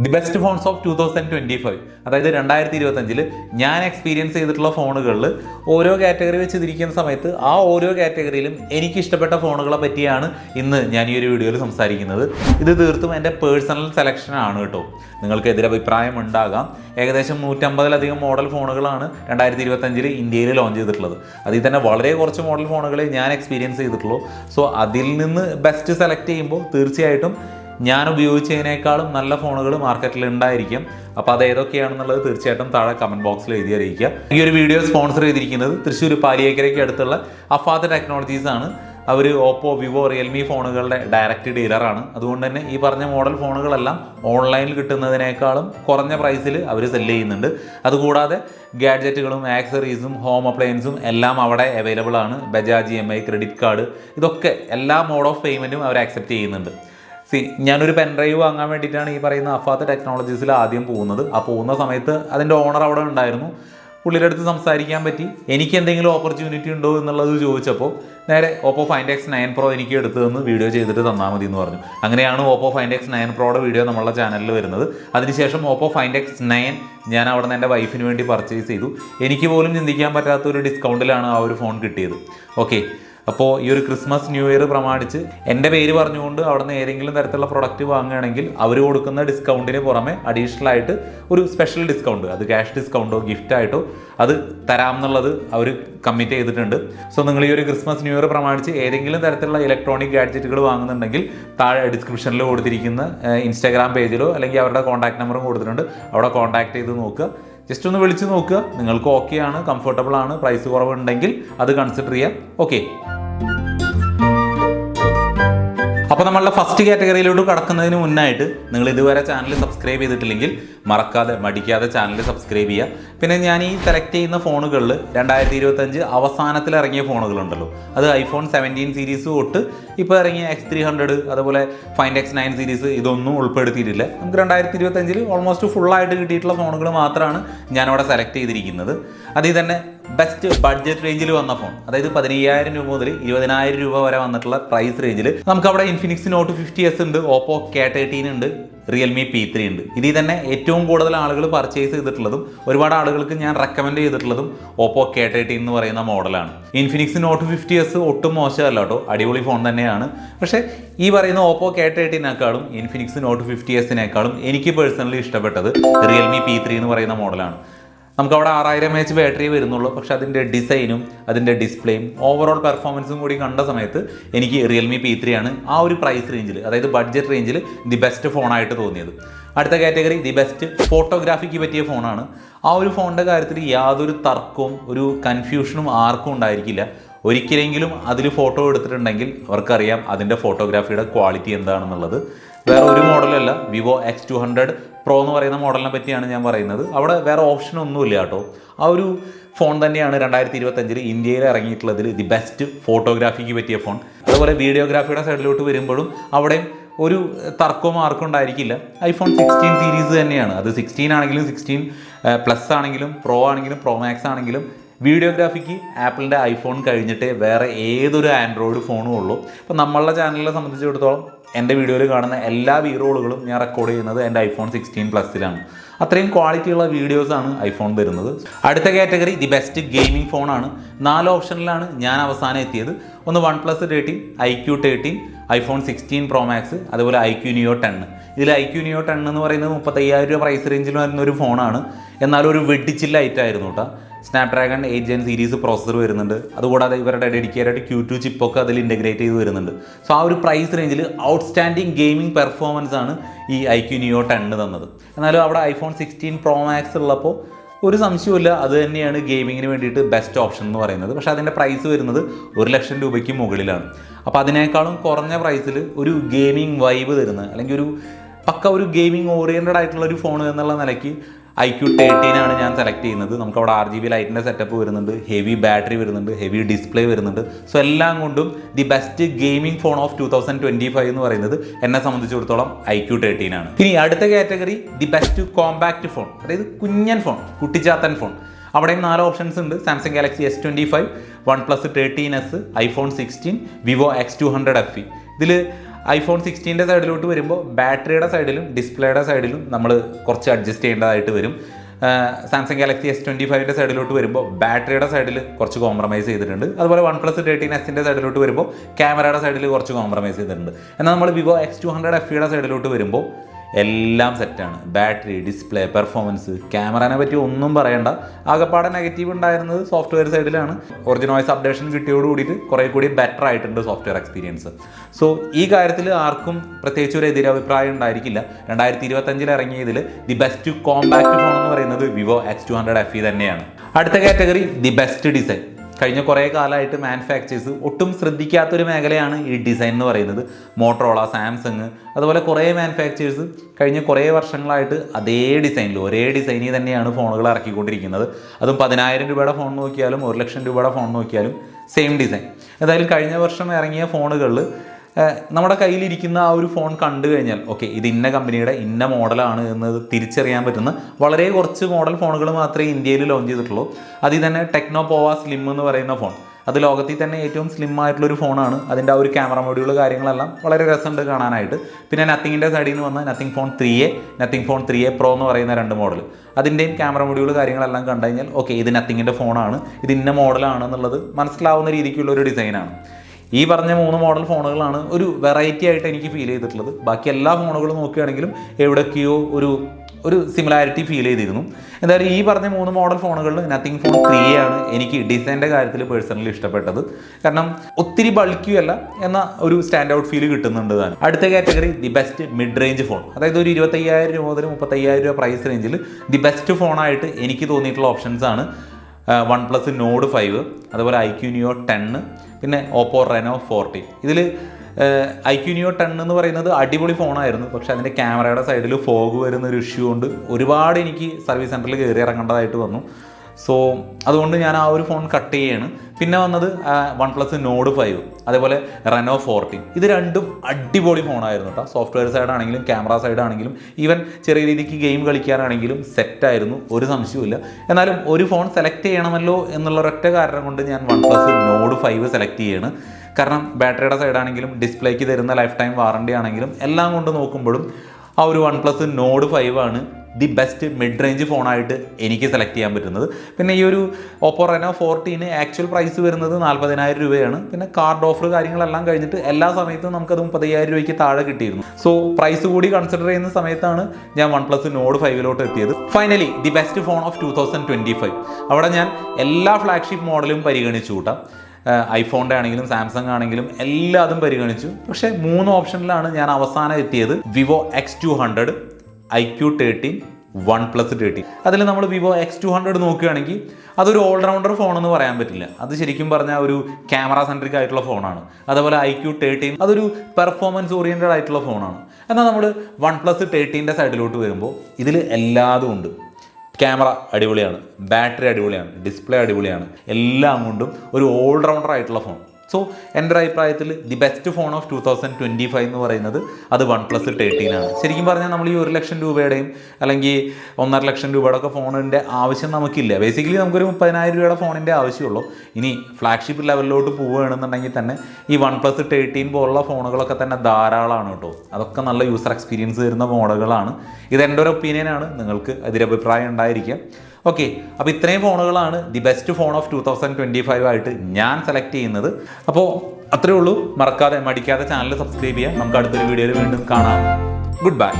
The best phones of two thousand twenty five അതായത് രണ്ടായിരത്തി ഇരുപത്തഞ്ചിൽ ഞാൻ എക്സ്പീരിയൻസ് ചെയ്തിട്ടുള്ള ഫോണുകളിൽ ഓരോ കാറ്റഗറി വെച്ച് തിരിക്കുന്ന സമയത്ത് ആ ഓരോ കാറ്റഗറിയിലും എനിക്ക് ഇഷ്ടപ്പെട്ട ഫോണുകളെ പറ്റിയാണ് ഇന്ന് ഞാൻ ഈ ഒരു വീഡിയോയിൽ സംസാരിക്കുന്നത്. ഇത് തീർത്തും എന്റെ പേഴ്സണൽ സെലക്ഷൻ ആണ് കേട്ടോ. നിങ്ങൾക്ക് എതിരഭിപ്രായം ഉണ്ടാകാം. ഏകദേശം നൂറ്റമ്പതിലധികം മോഡൽ ഫോണുകളാണ് രണ്ടായിരത്തി ഇരുപത്തഞ്ചിൽ ഇന്ത്യയിൽ ലോഞ്ച് ചെയ്തിട്ടുള്ളത്. അതിൽ തന്നെ വളരെ കുറച്ച് മോഡൽ ഫോണുകളെ ഞാൻ എക്സ്പീരിയൻസ് ചെയ്തിട്ടുള്ളൂ. സോ അതിൽ നിന്ന് ബെസ്റ്റ് സെലക്ട് ചെയ്യുമ്പോൾ തീർച്ചയായിട്ടും ഞാൻ ഉപയോഗിച്ചതിനേക്കാളും നല്ല ഫോണുകൾ മാർക്കറ്റിൽ ഉണ്ടായിരിക്കും. അപ്പോൾ അത് ഏതൊക്കെയാണെന്നുള്ളത് തീർച്ചയായിട്ടും താഴെ കമന്റ് ബോക്സിൽ എഴുതി അറിയിക്കുക. ഈ ഒരു വീഡിയോ സ്പോൺസർ ചെയ്തിരിക്കുന്നത് തൃശ്ശൂർ പാലിയേക്കരയ്ക്ക് അടുത്തുള്ള അഫാദ് ടെക്നോളജീസ് ആണ്. അവർ ഓപ്പോ വിവോ റിയൽമി ഫോണുകളുടെ ഡയറക്റ്റ് ഡീലറാണ് അതുകൊണ്ട് തന്നെ ഈ പറഞ്ഞ മോഡൽ ഫോണുകളെല്ലാം ഓൺലൈനിൽ കിട്ടുന്നതിനേക്കാളും കുറഞ്ഞ പ്രൈസിൽ അവർ സെല്ല് ചെയ്യുന്നുണ്ട്. അതുകൂടാതെ ഗാഡ്ജറ്റുകളും ആക്സറീസും ഹോം അപ്ലയൻസും എല്ലാം അവിടെ അവൈലബിൾ ആണ്. ബജാജ് ഇ ക്രെഡിറ്റ് കാർഡ് ഇതൊക്കെ എല്ലാ മോഡ് ഓഫ് പേയ്മെന്റും അവർ ആക്സെപ്റ്റ് ചെയ്യുന്നുണ്ട്. സി ഞാനൊരു പെൻ ഡ്രൈവ് വാങ്ങാൻ വേണ്ടിയിട്ടാണ് ഈ പറയുന്ന അഫാത്ത് ടെക്നോളജീസിൽ ആദ്യം പോകുന്നത്. ആ പോകുന്ന സമയത്ത് അതിന്റെ ഓണർ അവിടെ ഉണ്ടായിരുന്നു. പുള്ളിയുടെ അടുത്ത് സംസാരിക്കാൻ പറ്റി. എനിക്ക് എന്തെങ്കിലും ഓപ്പർച്യൂണിറ്റി ഉണ്ടോ? എന്നുള്ളത് ചോദിച്ചപ്പോൾ നേരെ Oppo find X nine pro എനിക്ക് എടുത്തു വീഡിയോ ചെയ്തിട്ട് തന്നാൽ മതി എന്ന് പറഞ്ഞു. അങ്ങനെയാണ് ഓപ്പോ ഫൈൻഡ് എക്സ് നയൻ പ്രോയുടെ വീഡിയോ നമ്മളുടെ ചാനലിൽ വരുന്നത്. അതിനുശേഷം ഓപ്പോ ഫൈൻഡ് എക്സ് നയൻ ഞാൻ അവിടെ നിന്ന് എന്റെ വൈഫിന് വേണ്ടി പർച്ചേസ് ചെയ്തു. എനിക്ക് പോലും ചിന്തിക്കാൻ പറ്റാത്ത ഒരു ഡിസ്കൗണ്ടിലാണ് ആ ഒരു ഫോൺ കിട്ടിയത്. ഓക്കെ അപ്പോൾ ഈ ഒരു ക്രിസ്മസ് ന്യൂ ഇയർ പ്രമാണിച്ച് എന്റെ പേര് പറഞ്ഞുകൊണ്ട് അവിടെ നിന്ന് ഏതെങ്കിലും തരത്തിലുള്ള പ്രൊഡക്റ്റ് വാങ്ങുകയാണെങ്കിൽ അവർ കൊടുക്കുന്ന ഡിസ്കൗണ്ടിന് പുറമെ അഡീഷണൽ ആയിട്ട് ഒരു സ്പെഷ്യൽ ഡിസ്കൗണ്ട് അത് ക്യാഷ് ഡിസ്കൗണ്ടോ ഗിഫ്റ്റ് ആയിട്ടോ അത് തരാം എന്നുള്ളത് അവർ കമ്മിറ്റ് ചെയ്തിട്ടുണ്ട്. സോ നിങ്ങൾ ഈ ഒരു ക്രിസ്മസ് ന്യൂ ഇയർ പ്രമാണിച്ച് ഏതെങ്കിലും തരത്തിലുള്ള ഇലക്ട്രോണിക് ഗാഡ്ജറ്റുകൾ വാങ്ങുന്നുണ്ടെങ്കിൽ താഴെ ഡിസ്ക്രിപ്ഷനിൽ കൊടുത്തിരിക്കുന്ന ഇൻസ്റ്റാഗ്രാം പേജിലോ അല്ലെങ്കിൽ അവരുടെ കോൺടാക്ട് നമ്പറും കൊടുത്തിട്ടുണ്ട്. അവിടെ കോൺടാക്ട് ചെയ്ത് നോക്കുക. ജസ്റ്റ് ഒന്ന് വിളിച്ച് നോക്കുക. നിങ്ങൾക്ക് ഓക്കെ ആണ് കംഫർട്ടബിൾ ആണ് പ്രൈസ് കുറവുണ്ടെങ്കിൽ അത് കൺസിഡർ ചെയ്യാം. ഓക്കെ ഫസ്റ്റ് കാറ്റഗറിയിലോട്ട് കടക്കുന്നതിന് മുന്നായിട്ട് നിങ്ങൾ ഇതുവരെ ചാനൽ സബ്സ്ക്രൈബ് ചെയ്തിട്ടില്ലെങ്കിൽ മറക്കാതെ മടിക്കാതെ ചാനൽ സബ്സ്ക്രൈബ് ചെയ്യുക. പിന്നെ ഞാൻ ഈ സെലക്ട് ചെയ്യുന്ന ഫോണുകളിൽ രണ്ടായിരത്തി ഇരുപത്തഞ്ച് അവസാനത്തിൽ ഇറങ്ങിയ ഫോണുകളുണ്ടല്ലോ അത് ഐഫോൺ സെവന്റീൻ സീരീസ് തൊട്ട് ഇപ്പോൾ ഇറങ്ങിയ എക്സ് ത്രീ ഹൺഡ്രഡ് അതുപോലെ ഫൈൻഡ് എക്സ് നയൻ സീരീസ് ഇതൊന്നും ഉൾപ്പെടുത്തിയിട്ടില്ല. നമുക്ക് രണ്ടായിരത്തി ഇരുപത്തഞ്ചിൽ ഓൾമോസ്റ്റ് ഫുള്ളായിട്ട് കിട്ടിയിട്ടുള്ള ഫോണുകൾ മാത്രമാണ് ഞാനവിടെ സെലക്ട് ചെയ്തിരിക്കുന്നത്. അതിൽ തന്നെ ബെസ്റ്റ് ബഡ്ജറ്റ് റേഞ്ചിൽ വന്ന ഫോൺ അതായത് പതിനയ്യായിരം രൂപ മുതൽ ഇരുപതിനായിരം രൂപ വരെ വന്നിട്ടുള്ള പ്രൈസ് റേഞ്ചിൽ നമുക്ക് അവിടെ ഇൻഫിനിക്സ് നോട്ട് ഫിഫ്റ്റി എസ് ഉണ്ട് ഓപ്പോ കെ തേർട്ടീൻ ഉണ്ട് റിയൽമി പി ത്രീ ഉണ്ട്. ഇതിൽ തന്നെ ഏറ്റവും കൂടുതൽ ആളുകൾ പർച്ചേസ് ചെയ്തിട്ടുള്ളതും ഒരുപാട് ആളുകൾക്ക് ഞാൻ റെക്കമെൻഡ് ചെയ്തിട്ടുള്ളതും ഓപ്പോ കെ തേർട്ടീൻ എന്ന് പറയുന്ന മോഡലാണ് ഇൻഫിനിക്സ് നോട്ട് ഫിഫ്റ്റി എസ് ഒട്ടും മോശമല്ല കേട്ടോ. അടിപൊളി ഫോൺ തന്നെയാണ്. പക്ഷേ ഈ പറയുന്ന ഓപ്പോ കെ തേർട്ടീനേക്കാളും ഇൻഫിനിക്സ് നോട്ട് ഫിഫ്റ്റി എസിനേക്കാളും എനിക്ക് പേഴ്സണലി ഇഷ്ടപ്പെട്ടത് റിയൽമി പി ത്രീ എന്ന് പറയുന്ന മോഡലാണ് നമുക്ക് അവിടെ ആറായിരം എച്ച് ബാറ്ററി വരുന്നുള്ളൂ. പക്ഷേ അതിന്റെ ഡിസൈനും അതിന്റെ ഡിസ്പ്ലേയും ഓവറോൾ പെർഫോമൻസും കൂടി കണ്ട സമയത്ത് എനിക്ക് റിയൽമി പി ത്രീ ആണ് ആ ഒരു പ്രൈസ് റേഞ്ചിൽ അതായത് ബഡ്ജറ്റ് റേഞ്ചിൽ ദി ബെസ്റ്റ് ഫോണായിട്ട് തോന്നിയത്. അടുത്ത കാറ്റഗറി ദി ബെസ്റ്റ് ഫോട്ടോഗ്രാഫിക്ക് പറ്റിയ ഫോണാണ് ആ ഒരു ഫോണിന്റെ കാര്യത്തിൽ യാതൊരു തർക്കവും ഒരു കൺഫ്യൂഷനും ആർക്കും ഉണ്ടായിരിക്കില്ല. ഒരിക്കലെങ്കിലും അതിൽ ഫോട്ടോ എടുത്തിട്ടുണ്ടെങ്കിൽ അവർക്കറിയാം അതിന്റെ ഫോട്ടോഗ്രാഫിയുടെ ക്വാളിറ്റി എന്താണെന്നുള്ളത്. വേറെ ഒരു മോഡലല്ല Vivo X two hundred pro എന്ന് പറയുന്ന മോഡലിനെ പറ്റിയാണ് ഞാൻ പറയുന്നത്. അവിടെ വേറെ ഓപ്ഷൻ ഒന്നുമില്ല കേട്ടോ. ആ ഒരു ഫോൺ തന്നെയാണ് രണ്ടായിരത്തി ഇരുപത്തഞ്ചിൽ ഇന്ത്യയിൽ ഇറങ്ങിയിട്ടുള്ളതിൽ ദി ബെസ്റ്റ് ഫോട്ടോഗ്രാഫിക്ക് പറ്റിയ ഫോൺ അതുപോലെ വീഡിയോഗ്രാഫിയുടെ സൈഡിലോട്ട് വരുമ്പോഴും അവിടെയും ഒരു തർക്കവും ആർക്കും ഉണ്ടായിരിക്കില്ല. ഐഫോൺ സിക്സ്റ്റീൻ സീരീസ് തന്നെയാണ്. അത് സിക്സ്റ്റീൻ ആണെങ്കിലും സിക്സ്റ്റീൻ പ്ലസ് ആണെങ്കിലും പ്രോ ആണെങ്കിലും പ്രോ മാക്സ് ആണെങ്കിലും വീഡിയോഗ്രാഫിക്ക് ആപ്പിളിന്റെ ഐഫോൺ കഴിഞ്ഞിട്ട് വേറെ ഏതൊരു ആൻഡ്രോയിഡ് ഫോണും ഉള്ളൂ. അപ്പോൾ നമ്മളുടെ ചാനലിനെ സംബന്ധിച്ചിടത്തോളം എന്റെ വീഡിയോയിൽ കാണുന്ന എല്ലാ വീറോളുകളും ഞാൻ റെക്കോർഡ് ചെയ്യുന്നത് എന്റെ ഐഫോൺ സിക്സ്റ്റീൻ പ്ലസിലാണ് അത്രയും ക്വാളിറ്റിയുള്ള വീഡിയോസാണ് ഐഫോൺ തരുന്നത്. അടുത്ത കാറ്റഗറി ദി ബെസ്റ്റ് ഗെയിമിംഗ് ഫോണാണ് നാല് ഓപ്ഷനിലാണ് ഞാൻ അവസാനം എത്തിയത്. ഒന്ന് one plus thirteen I Q thirteen iPhone sixteen pro max അതുപോലെ ഐ ക്യു നിയോ ടെൻ ഇതിൽ ഐ ക്യു നിയോ ടെൻ എന്ന് പറയുന്നത് മുപ്പത്തയ്യായിരം രൂപ പ്രൈസ് റേഞ്ചിൽ വരുന്ന ഒരു ഫോണാണ് എന്നാൽ ഒരു വെഡിച്ചില്ല ഐറ്റായിരുന്നു കേട്ടോ. Snapdragon eight gen series processor വരുന്നുണ്ട്. അതുകൂടാതെ ഇവരുടെ ഡെഡിക്കേറ്റഡ് ക്യൂ ടു ചിപ്പൊക്കെ അതിൽ ഇന്റഗ്രേറ്റ് ചെയ്ത് വരുന്നുണ്ട്. സോ ആ ഒരു പ്രൈസ് റേഞ്ചിൽ ഔട്ട്സ്റ്റാൻഡിങ് ഗെയിമിംഗ് പെർഫോമൻസ് ആണ് ഈ ഐ ക്യു നിയോ ടെണ്ണ് തന്നത്. എന്നാലും അവിടെ ഐഫോൺ സിക്സ്റ്റീൻ പ്രോ മാക്സ് ഉള്ളപ്പോൾ ഒരു സംശയമില്ല അത് തന്നെയാണ് ഗെയിമിങ്ങിന് വേണ്ടിയിട്ട് ബെസ്റ്റ് ഓപ്ഷൻ എന്ന് പറയുന്നത്. പക്ഷേ അതിന്റെ പ്രൈസ് വരുന്നത് ഒരു ലക്ഷം രൂപയ്ക്ക് മുകളിലാണ്. അപ്പോൾ അതിനേക്കാളും കുറഞ്ഞ പ്രൈസിൽ ഒരു ഗെയിമിംഗ് വൈബ് തരുന്ന അല്ലെങ്കിൽ ഒരു പക്ക ഒരു ഗെയിമിംഗ് ഓറിയന്റഡ് ആയിട്ടുള്ള ഒരു ഫോൺ എന്നുള്ള നിലയ്ക്ക് ഐ ക്യു തേർട്ടീൻ ആണ് ഞാൻ സെലക്ട് ചെയ്യുന്നത്. നമുക്ക് അവിടെ ആർ ജി ബി ലൈറ്റിന്റെ സെറ്റപ്പ് വരുന്നുണ്ട്. ഹെവി ബാറ്ററി വരുന്നുണ്ട്. ഹെവി ഡിസ്പ്ലേ വരുന്നുണ്ട്. സോ എല്ലാം കൊണ്ടും the best gaming phone of two thousand twenty five എന്ന് പറയുന്നത് എന്നെ സംബന്ധിച്ചിടത്തോളം ഐ ക്യു തേർട്ടീൻ ആണ്. ഇനി അടുത്ത category the best compact phone അതായത് കുഞ്ഞൻ ഫോൺ കുട്ടിച്ചാത്തൻ ഫോൺ അവിടെയും നാല് ഓപ്ഷൻസ് ഉണ്ട്. Samsung Galaxy S twenty five one plus thirteen S iPhone sixteen Vivo X two hundred F ഇതിൽ ഐഫോൺ സിക്സ്റ്റീന്റെ സൈഡിലോട്ട് വരുമ്പോൾ ബാറ്ററിയുടെ സൈഡിലും ഡിസ്പ്ലേയുടെ സൈഡിലും നമ്മൾ കുറച്ച് അഡ്ജസ്റ്റ് ചെയ്യേണ്ടതായിട്ട് വരും. സാംസങ് ഗാലക്സി എസ് ട്വന്റി ഫൈവിന്റെ സൈഡിലോട്ട് വരുമ്പോൾ ബാറ്ററിയുടെ സൈഡിൽ കുറച്ച് കോംപ്രമൈസ് ചെയ്തിട്ടുണ്ട്. അതുപോലെ വൺ പ്ലസ് തേർട്ടീൻ എസിന്റെ സൈഡിലോട്ട് വരുമ്പോൾ ക്യാമറയുടെ സൈഡിൽ കുറച്ച് കോംപ്രമൈസ് ചെയ്തിട്ടുണ്ട്. എന്നാൽ നമ്മൾ Vivo X two hundred F ഇയുടെ സൈഡിലോട്ട് വരുമ്പോൾ എല്ലാം സെറ്റാണ് ബാറ്ററി ഡിസ്പ്ലേ പെർഫോമൻസ് ക്യാമറനെ പറ്റി ഒന്നും പറയണ്ട. ആകെപ്പാടെ നെഗറ്റീവ് ഉണ്ടായിരുന്നത് സോഫ്റ്റ്വെയർ സൈഡിലാണ് ഒറിജിനൽ വോയിസ് അപ്ഡേഷൻ കിട്ടിയോട് കൂടിയിട്ട് കുറേ കൂടി ബെറ്റർ ആയിട്ടുണ്ട് സോഫ്റ്റ്വെയർ എക്സ്പീരിയൻസ് സോ ഈ കാര്യത്തിൽ ആർക്കും പ്രത്യേകിച്ച് ഒരു എതിരഭിപ്രായം ഉണ്ടായിരിക്കില്ല. രണ്ടായിരത്തി ഇരുപത്തഞ്ചിൽ ഇറങ്ങിയതിൽ ദി ബെസ്റ്റ് കോമ്പാക്ട് ഫോൺ എന്ന് പറയുന്നത് Vivo X two hundred F E തന്നെയാണ്. അടുത്ത കാറ്റഗറി ദി ബെസ്റ്റ് ഡിസൈൻ കഴിഞ്ഞ കുറേ കാലമായിട്ട് മാനുഫാക്ചേഴ്സ് ഒട്ടും ശ്രദ്ധിക്കാത്തൊരു മേഖലയാണ് ഈ ഡിസൈൻ എന്ന് പറയുന്നത്. മോട്ടറോള സാംസങ് അതുപോലെ കുറേ മാനുഫാക്ചേഴ്സ് കഴിഞ്ഞ കുറേ വർഷങ്ങളായിട്ട് അതേ ഡിസൈനിൽ ഒരേ ഡിസൈനിൽ തന്നെയാണ് ഫോണുകൾ ഇറക്കിക്കൊണ്ടിരിക്കുന്നത്. അതും പതിനായിരം രൂപയുടെ ഫോൺ നോക്കിയാലും ഒരു ലക്ഷം രൂപയുടെ ഫോൺ നോക്കിയാലും സെയിം ഡിസൈൻ എന്തായാലും കഴിഞ്ഞ വർഷം ഇറങ്ങിയ ഫോണുകളിൽ നമ്മുടെ കയ്യിലിരിക്കുന്ന ആ ഒരു ഫോൺ കണ്ടു കഴിഞ്ഞാൽ ഓക്കെ ഇത് ഇന്ന കമ്പനിയുടെ ഇന്ന മോഡലാണ് എന്നത് തിരിച്ചറിയാൻ പറ്റുന്ന വളരെ കുറച്ച് മോഡൽ ഫോണുകൾ മാത്രമേ ഇന്ത്യയിൽ ലോഞ്ച് ചെയ്തിട്ടുള്ളൂ. അതിൽ തന്നെ ടെക്നോ പോവ സ്ലിം എന്ന് പറയുന്ന ഫോൺ. അത് ലോകത്തിൽ തന്നെ ഏറ്റവും സ്ലിം ആയിട്ടുള്ള ഒരു ഫോണാണ്. അതിന്റെ ആ ഒരു ക്യാമറ മൊഡ്യൂൾ കാര്യങ്ങളെല്ലാം വളരെ രസമുണ്ട് കാണാനായിട്ട്. പിന്നെ നത്തിങ്ങിന്റെ സൈഡിൽ നിന്ന് വന്ന nothing phone three A nothing phone three A pro എന്ന് പറയുന്ന രണ്ട് മോഡൽ. അതിന്റെയും ക്യാമറ മൊഡ്യൂൾ കാര്യങ്ങളെല്ലാം കണ്ടു കഴിഞ്ഞാൽ ഓക്കെ ഇത് നത്തിങ്ങിന്റെ ഫോണാണ്. ഇത് ഇന്ന മോഡലാണ് എന്നുള്ളത് മനസ്സിലാവുന്ന രീതിക്കുള്ള ഒരു ഡിസൈനാണ്. ഈ പറഞ്ഞ മൂന്ന് മോഡൽ ഫോണുകളാണ് ഒരു വെറൈറ്റി ആയിട്ട് എനിക്ക് ഫീൽ ചെയ്തിട്ടുള്ളത്. ബാക്കി എല്ലാ ഫോണുകളും നോക്കുകയാണെങ്കിലും എവിടെയൊക്കെയോ ഒരു ഒരു സിമിലാരിറ്റി ഫീൽ ചെയ്തിരുന്നു. എന്തായാലും ഈ പറഞ്ഞ മൂന്ന് മോഡൽ ഫോണുകളിൽ നത്തിങ് ഫോൺ ത്രീ ആണ് എനിക്ക് ഡിസൈന്റെ കാര്യത്തിൽ പേഴ്സണലി ഇഷ്ടപ്പെട്ടത്. കാരണം ഒത്തിരി ബൾക്കിയല്ല എന്ന ഒരു സ്റ്റാൻഡ് ഔട്ട് ഫീൽ കിട്ടുന്നുണ്ട് താൻ അടുത്ത category the best mid range phone അതായത് ഒരു ഇരുപത്തയ്യായിരം രൂപ മുതൽ മുപ്പത്തയ്യായിരം രൂപ പ്രൈസ് റേഞ്ചിൽ ദി ബെസ്റ്റ് ഫോണായിട്ട് എനിക്ക് തോന്നിയിട്ടുള്ള ഓപ്ഷൻസ് ആണ്. വൺ പ്ലസ് നോഡ് ഫൈവ് അതുപോലെ ഐ ക്യു നിയോ ടെന്ന് പിന്നെ ഓപ്പോ റെനോ ഫോർട്ടി ഇതിൽ ഐ ക്യു നിയോ ടെൻ എന്ന് പറയുന്നത് അടിപൊളി ഫോണായിരുന്നു പക്ഷേ അതിന്റെ ക്യാമറയുടെ സൈഡിൽ ഫോഗ് വരുന്ന ഒരു ഇഷ്യൂ കൊണ്ട് ഒരുപാട് എനിക്ക് സർവീസ് സെന്ററിൽ കയറി ഇറങ്ങേണ്ടതായിട്ട് വന്നു. സോ അതുകൊണ്ട് ഞാൻ ആ ഒരു ഫോൺ കട്ട് ചെയ്യാണ്. പിന്നെ വന്നത് വൺ പ്ലസ് നോഡ് ഫൈവ് അതേപോലെ റെനോ ഫോർട്ടീൻ ഇത് രണ്ടും അടിപൊളി ഫോണായിരുന്നു കേട്ടോ സോഫ്റ്റ്വെയർ സൈഡാണെങ്കിലും ക്യാമറ സൈഡാണെങ്കിലും ഈവൻ ചെറിയ രീതിക്ക് ഗെയിം കളിക്കാനാണെങ്കിലും സെറ്റായിരുന്നു ഒരു സംശയവുമില്ല എന്നാലും ഒരു ഫോൺ സെലക്ട് ചെയ്യണമല്ലോ എന്നുള്ള ഒരൊറ്റ കാരണം കൊണ്ട് ഞാൻ one plus nord five select ചെയ്യാണ്. കാരണം ബാറ്ററിയുടെ സൈഡാണെങ്കിലും ഡിസ്പ്ലേക്ക് തരുന്ന ലൈഫ് ടൈം വാറണ്ടി ആണെങ്കിലും എല്ലാം കൊണ്ട് നോക്കുമ്പോഴും ആ ഒരു വൺ പ്ലസ് നോഡ് ഫൈവ് ആണ് ദി ബെസ്റ്റ് മിഡ് റേഞ്ച് ഫോണായിട്ട് എനിക്ക് സെലക്ട് ചെയ്യാൻ പറ്റുന്നത്. പിന്നെ ഈ ഒരു ഓപ്പോ റെനോ ഫോർട്ടീന് ആക്ച്വൽ പ്രൈസ് വരുന്നത് നാൽപ്പതിനായിരം രൂപയാണ്. പിന്നെ കാർഡ് ഓഫർ കാര്യങ്ങളെല്ലാം കഴിഞ്ഞിട്ട് എല്ലാ സമയത്തും നമുക്കത് മുപ്പത്തയ്യായിരം രൂപയ്ക്ക് താഴെ കിട്ടിയിരുന്നു. സോ പ്രൈസ് കൂടി കൺസിഡർ ചെയ്യുന്ന സമയത്താണ് ഞാൻ വൺ പ്ലസ് നോഡ് ഫൈവിലോട്ട് എത്തിയത്. Finally the best phone of two thousand twenty five അവിടെ ഞാൻ എല്ലാ ഫ്ലാഗ്ഷിപ്പ് മോഡലും പരിഗണിച്ചു കൂട്ടാം ഐഫോണിന്റെ ആണെങ്കിലും സാംസങ് ആണെങ്കിലും എല്ലാതും പരിഗണിച്ചു. പക്ഷേ മൂന്ന് ഓപ്ഷനിലാണ് ഞാൻ അവസാനം എത്തിയത്. Vivo X two hundred I Q thirteen one plus thirteen അതിൽ നമ്മൾ വിവോ എക്സ് ടു ഹൺഡ്രഡ് നോക്കുകയാണെങ്കിൽ അതൊരു ഓൾറൗണ്ടർ ഫോൺ എന്ന് പറയാൻ പറ്റില്ല. അത് ശരിക്കും പറഞ്ഞാൽ ഒരു ക്യാമറ സെൻട്രിക് ആയിട്ടുള്ള ഫോണാണ് അതുപോലെ ഐ ക്യു തേർട്ടീൻ അതൊരു പെർഫോമൻസ് ഓറിയന്റഡ് ആയിട്ടുള്ള ഫോണാണ് എന്നാൽ നമ്മൾ വൺ പ്ലസ് തേർട്ടീന്റെ സൈഡിലോട്ട് വരുമ്പോൾ ഇതിൽ എല്ലാതും ഉണ്ട്. ക്യാമറ അടിപൊളിയാണ് ബാറ്ററി അടിപൊളിയാണ് ഡിസ്പ്ലേ അടിപൊളിയാണ്. എല്ലാം കൊണ്ടും ഒരു ഓൾറൗണ്ടർ ആയിട്ടുള്ള ഫോൺ സോ എന്റെ അഭിപ്രായത്തിൽ the best phone of two thousand twenty five എന്ന് പറയുന്നത് അത് വൺ പ്ലസ് തേർട്ടീൻ ആണ്. ശരിക്കും പറഞ്ഞാൽ നമ്മൾ ഈ ഒരു ലക്ഷം രൂപയുടെയും അല്ലെങ്കിൽ ഒന്നര ലക്ഷം രൂപയുടെ ഒക്കെ ഫോണിന്റെ ആവശ്യം നമുക്കില്ല. ബേസിക്കലി നമുക്കൊരു മുപ്പതിനായിരം രൂപയുടെ ഫോണിന്റെ ആവശ്യമുള്ളൂ. ഇനി ഫ്ലാഗ്ഷിപ്പ് ലെവലിലോട്ട് പോവുകയാണെന്നുണ്ടെങ്കിൽ തന്നെ ഈ വൺ പ്ലസ് തേർട്ടീൻ പോലുള്ള ഫോണുകളൊക്കെ തന്നെ ധാരാളമാണ് കേട്ടോ. അതൊക്കെ നല്ല യൂസർ എക്സ്പീരിയൻസ് തരുന്ന മോഡലുകളാണ് ഇത് എന്റെ ഒരു ഒപ്പീനിയനാണ് നിങ്ങൾക്ക് അതിരഭിപ്രായം ഉണ്ടായിരിക്കാം. ഓക്കെ അപ്പോൾ ഇത്രയും ഫോണുകളാണ് the best phone of two thousand twenty five ആയിട്ട് ഞാൻ സെലക്ട് ചെയ്യുന്നത്. അപ്പോൾ അത്രയേ ഉള്ളൂ. മറക്കാതെ മടിക്കാതെ ചാനൽ സബ്സ്ക്രൈബ് ചെയ്യാം. നമുക്ക് അടുത്തൊരു വീഡിയോയിൽ വീണ്ടും കാണാം. Good bye